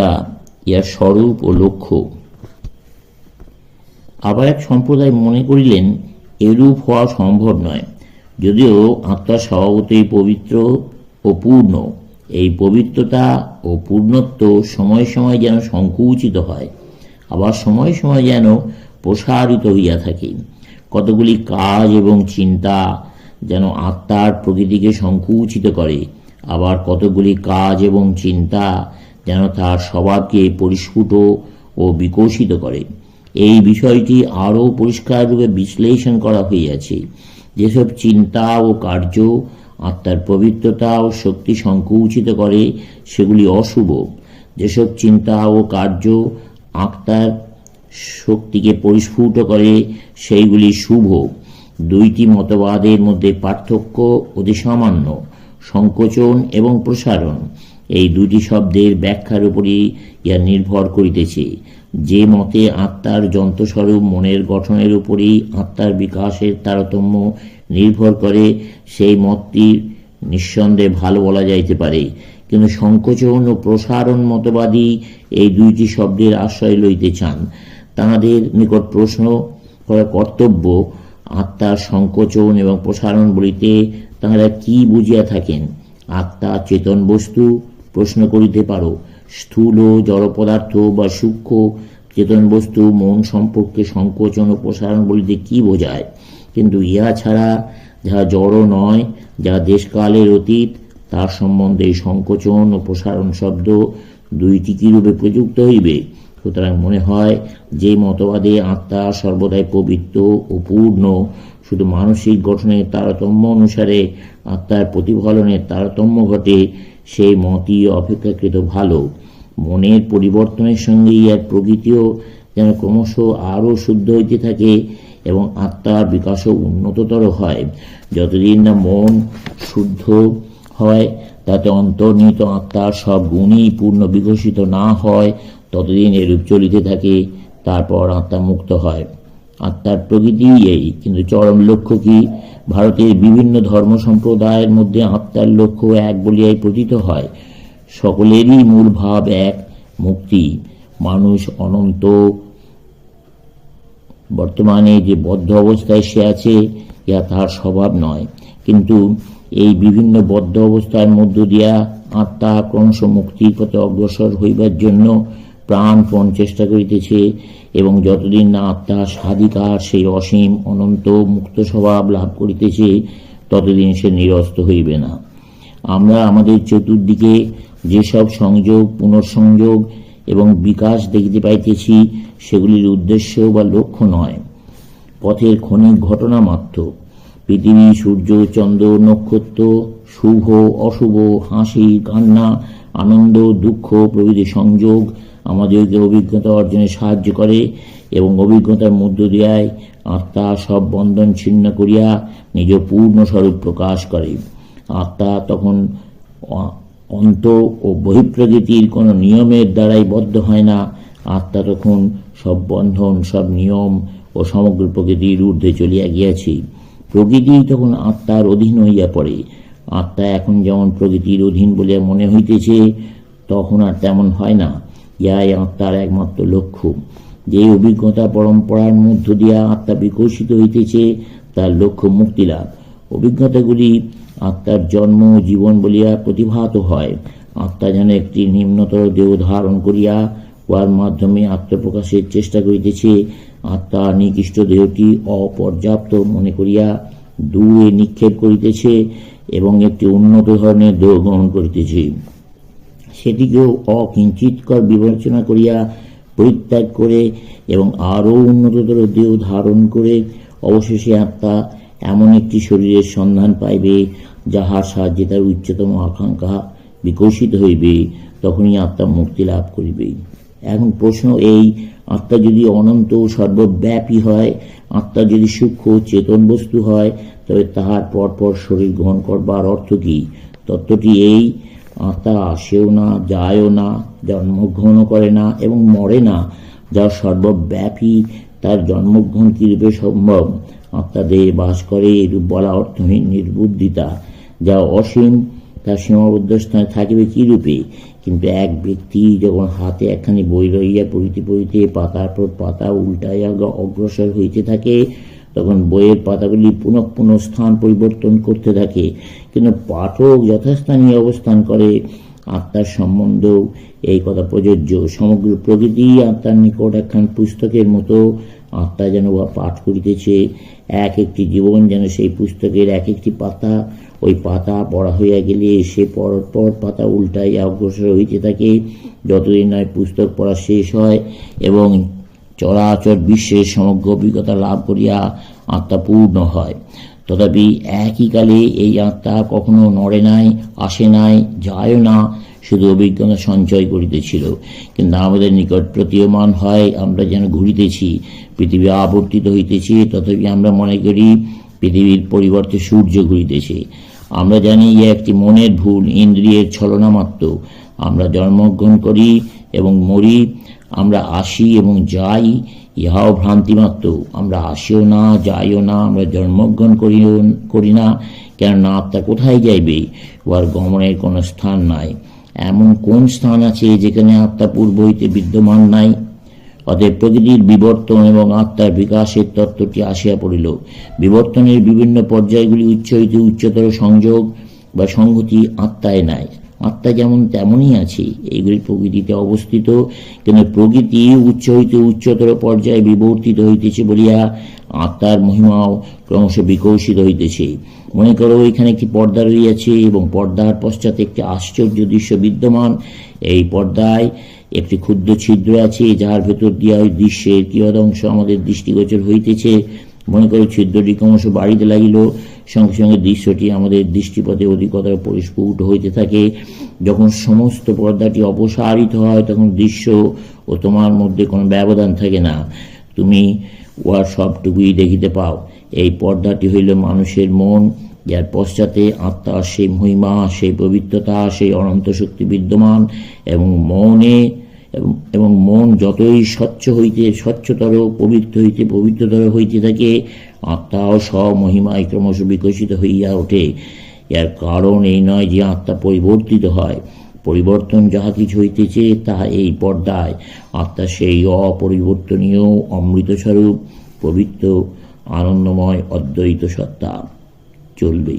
আত্মা ইহার স্বরূপ ও লক্ষ্য। আবার এক সম্প্রদায় মনে করিলেন, এরূপ হওয়া সম্ভব নয়। যদিও আত্মা স্বভাবতই পবিত্র ও পূর্ণ, এই পবিত্রতা ও পূর্ণত্ব সময় সময় যেন সংকুচিত হয়, আবার সময় সময় যেন প্রসারিত হইয়া থাকে। কতগুলি কাজ এবং চিন্তা যেন আত্মার প্রকৃতিকে সংকুচিত করে, আবার কতগুলি কাজ এবং চিন্তা যেন তার স্বভাবকে পরিস্ফুট ও বিকশিত করে। এই বিষয়টি আরও পরিষ্কাররূপে বিশ্লেষণ করা হইয়াছে যেসব চিন্তা ও কার্য আত্মার পবিত্রতা ও শক্তি সংকুচিত করে, সেগুলি অশুভ। যেসব চিন্তা ও কার্য আত্মার শক্তিকে পরিস্ফুট করে, সেইগুলি শুভ। দুইটি মতবাদের মধ্যে পার্থক্য অতি সামান্য। সংকোচন এবং প্রসারণ। এই দুটি শব্দের ব্যাখ্যার উপরই ইহা নির্ভর করিতেছে। যে মতে আত্মার যন্ত্রস্বরূপ মনের গঠনের উপরই আত্মার বিকাশের তারতম্য নির্ভর করে, সেই মতটি নিঃসন্দেহে ভালো বলা যাইতে পারে। কিন্তু সংকোচন ও প্রসারণ মতবাদী এই দুইটি শব্দের আশ্রয় লইতে চান। তাহাদের নিকট প্রশ্ন করা কর্তব্য আত্মার সংকোচন এবং প্রসারণ বলিতে তাহারা কি বুঝিয়া থাকেন? আত্মা চেতন বস্তু প্রশ্ন করিতে পারো। স্থূল জড় পদার্থ বা সূক্ষ্ম চেতন বস্তু মন সম্পর্কে সংকোচন ও প্রসারণ বলিতে কি বোঝায়? কিন্তু ইহা ছাড়া যাহা জড় নয়, যা দেশকালের অতীত, তার সম্বন্ধে সংকোচন ও প্রসারণ শব্দ দুইটি কিরূপে প্রযুক্ত হইবে? সুতরাং মনে হয়, যে মতবাদে আত্মা সর্বদাই পবিত্র ও পূর্ণ, শুধু মানসিক গঠনের তারতম্য অনুসারে আত্মার প্রতিফলনের তারতম্য ঘটে সেই মতই অপেক্ষাকৃত ভালো। মনের পরিবর্তনের সঙ্গে ইহার প্রকৃতিও যেন ক্রমশ আরও শুদ্ধ হইতে থাকে এবং আত্মার বিকাশও উন্নততর হয়। যতদিন না মন শুদ্ধ হয়, তাতে অন্তর্নিহিত আত্মার সব গুণই পূর্ণ বিকশিত না হয়, ততদিন এরূপ চলিতে থাকে, তারপর আত্মা মুক্ত হয়। আত্মার প্রকৃতি এই, কিন্তু চরম লক্ষ্য কি? ভারতের বিভিন্ন ধর্ম সম্প্রদায়ের মধ্যে আত্মার লক্ষ্য এক বলিয়াই প্রতীত হয়। সকলেরই মূল ভাব এক, মুক্তি। মানুষ অনন্ত। বর্তমানে যে বদ্ধ অবস্থায় সে আছে, ইহা তাহার স্বভাব নয়। কিন্তু এই বিভিন্ন বদ্ধ অবস্থার মধ্য দিয়া আত্মা ক্রমশ মুক্তির পথে অগ্রসর হইবার জন্য প্রাণপণ চেষ্টা করিতেছে। এবং যতদিন না আত্মা স্বাধিকার সেই অসীম অনন্ত মুক্ত স্বভাব লাভ করিতেছে, ততদিন সে নিরস্ত হইবে না। আমরা আমাদের চতুর্দিকে যেসব সংযোগ, পুনঃসংযোগ এবং বিকাশ দেখিতে পাইতেছি, সেগুলির উদ্দেশ্য বা লক্ষ্য নয়। পথের ক্ষণিক ঘটনা মাত্র। পৃথিবী, সূর্য, চন্দ্র, নক্ষত্র, শুভ, অশুভ, হাসি, কান্না, আনন্দ, দুঃখ, প্রভৃতি সংযোগ আমাদেরকে অভিজ্ঞতা অর্জনে সাহায্য করে এবং অভিজ্ঞতার মধ্য দিয়ায় আত্মা সব বন্ধন ছিন্ন করিয়া নিজ পূর্ণ স্বরূপ প্রকাশ করে। আত্মা তখন অন্ত ও বহিঃপ্রকৃতির কোনো নিয়মের দ্বারাই বদ্ধ হয় না। আত্মা তখন সব বন্ধন, সব নিয়ম ও সমগ্র প্রকৃতির ঊর্ধ্বে চলিয়া গিয়াছে। প্রকৃতি তখন আত্মার অধীন হইয়া পড়ে। আত্মা এখন যেমন প্রকৃতির অধীন বলিয়া মনে হইতেছে, তখন আর তেমন হয় না। ইহাই আত্মার একমাত্র লক্ষ্য। যে অভিজ্ঞতা পরম্পরার মধ্য দিয়া আত্মা বিকশিত হইতেছে, তার লক্ষ্য মুক্তি লাভ। অভিজ্ঞতাগুলি আত্মার জন্ম জীবন বলিয়া প্রতিভাত হয়। আত্মা যেন একটি নিম্নতর দেহ ধারণ করিয়া উহার মাধ্যমে আত্মপ্রকাশের চেষ্টা করিতেছে আত্মা নিকৃষ্ট দেহটি অপর্যাপ্ত মনে করিয়া দূরে নিক্ষেপ করিতেছে এবং একটি উন্নত ধরনের দেহ গ্রহণ করিতেছে। সেটিকেও অকিঞ্চিতকর বিবেচনা করিয়া পরিত্যাগ করে এবং আরও উন্নততর দেহ ধারণ করে অবশেষে আত্মা এমন একটি শরীরের সন্ধান পাইবে যাহার সাহায্যে তার উচ্চতম আকাঙ্ক্ষা বিকশিত হইবে, তখনই আত্মা মুক্তি লাভ করিবে। এখন প্রশ্ন এই আত্মা যদি অনন্ত সর্বব্যাপী হয়, আত্মা যদি সূক্ষ্ম চেতন বস্তু হয়, তবে তাহার পরপর শরীর গ্রহণ করবার অর্থ কি? তত্ত্বটি এই, আত্মা আসেও না, যায়ও না, জন্মগ্রহণ করে না এবং মরে না, যা সর্বব্যাপী, তার জন্মগ্রহণ কিরূপে সম্ভব। আত্মা দেহে বাস করে, এরূপ বলা অর্থহীন নির্বুদ্ধিতা, যা অসীম তার সীমাবদ্ধ স্থানে থাকিবে কিরূপে? কিন্তু এক ব্যক্তি যখন হাতে একখানি বই লইয়া পড়িতে পড়িতে পাতার পর পাতা উল্টাইয়া অগ্রসর হইতে থাকে, তখন বইয়ের পাতাগুলি পুনঃ পুনঃ স্থান পরিবর্তন করতে থাকে। কিন্তু পাঠক যথাস্থানে অবস্থান করে। আত্মার সম্বন্ধেও এই কথা প্রযোজ্য। সমগ্র প্রকৃতি আত্মার নিকট একখান পুস্তকের মতো আত্মা যেন উহা পাঠ করিতেছে। এক একটি জীবন যেন সেই পুস্তকের এক একটি পাতা ওই পাতা পড়া হইয়া গেলে সে পর পর পাতা উল্টাইয়া অগ্রসর হইতে থাকে। যতদিন নয় পুস্তক পড়া শেষ হয় এবং চরাচর বিশ্বের সমগ্র অভিজ্ঞতা লাভ করিয়া আত্মা পূর্ণ হয়। তথাপি একই কালে এই আত্মা কখনো নড়ে নাই, আসে নাই যায় না, শুধু অভিজ্ঞতা সঞ্চয় করিতেছিল। কিন্তু আমাদের নিকট প্রতীয়মান হয়, আমরা যেন ঘুরিতেছি, পৃথিবী আবর্তিত হইতেছি, তথাপি আমরা মনে করি পৃথিবীর পরিবর্তে সূর্য ঘুরিতেছে। আমরা জানি যে একটি মনের ভুল, ইন্দ্রিয়ের ছলনা মাত্র আমরা জন্মগ্রহণ করি এবং মরি, আমরা আসি এবং যাই, ইহাও ভ্রান্তি মাত্র আমরা আসিও না, যাইও না, আমরা জন্মগ্রহণ করিও, করি না, কেননা আত্মা কোথায় যাইবে? উহার গমনের কোনো স্থান নাই। এমন কোন স্থান আছে যেখানে আত্মা পূর্ব হইতে বিদ্যমান নাই? অতএব প্রকৃতির বিবর্তন এবং আত্মার বিকাশের তত্ত্বটি আসিয়া পড়িল। বিবর্তনের বিভিন্ন পর্যায়গুলি উচ্চ হইতে উচ্চতর সংযোগ বা সংহতি আত্মায় নাই। আত্মা যেমন তেমনই আছে এইগুলি প্রকৃতিতে অবস্থিত। কিন্তু প্রকৃতি উচ্চ হইতে উচ্চতর পর্যায়ে বিবর্তিত হইতেছে বলিয়া আত্মার মহিমাও ক্রমশ বিকশিত হইতেছে। মনে করো, এখানে একটি পর্দা রইয়াছে এবং পর্দার পশ্চাতে একটি আশ্চর্য দৃশ্য বিদ্যমান। এই পর্দায় একটি ক্ষুদ্র ছিদ্র আছে, যার ভেতর দিয়া ওই দৃশ্যের কিয়দংশ আমাদের দৃষ্টিগোচর হইতেছে। মনে করো ছিদ্রটি ক্রমশ বাড়িতে লাগিল। সঙ্গে সঙ্গে দৃশ্যটি আমাদের দৃষ্টিপথে অধিকতর পরিস্ফুট হইতে থাকে। যখন সমস্ত পর্দাটি অপসারিত হয়, তখন দৃশ্য ও তোমার মধ্যে কোনো ব্যবধান থাকে না। তুমি উহার সবটুকুই দেখিতে পাও। এই পর্দাটি হইল মানুষের মন, যার পশ্চাতে আত্মার সেই মহিমা, সেই পবিত্রতা, সেই অনন্ত শক্তি বিদ্যমান এবং মনে এবং মন যতই স্বচ্ছ হইতে, স্বচ্ছতর, পবিত্র হইতে, পবিত্রতর হইতে থাকে, আত্মাও স্বমহিমায় ক্রমশ বিকশিত হইয়া ওঠে। এর কারণ এই নয় যে আত্মা পরিবর্তিত হয়। পরিবর্তন যাহা কিছু হইতেছে, তাহা এই পর্দায়। আত্মা সেই অপরিবর্তনীয়, অমৃতস্বরূপ, পবিত্র, আনন্দময়, অদ্বৈত সত্তা। চলবেই।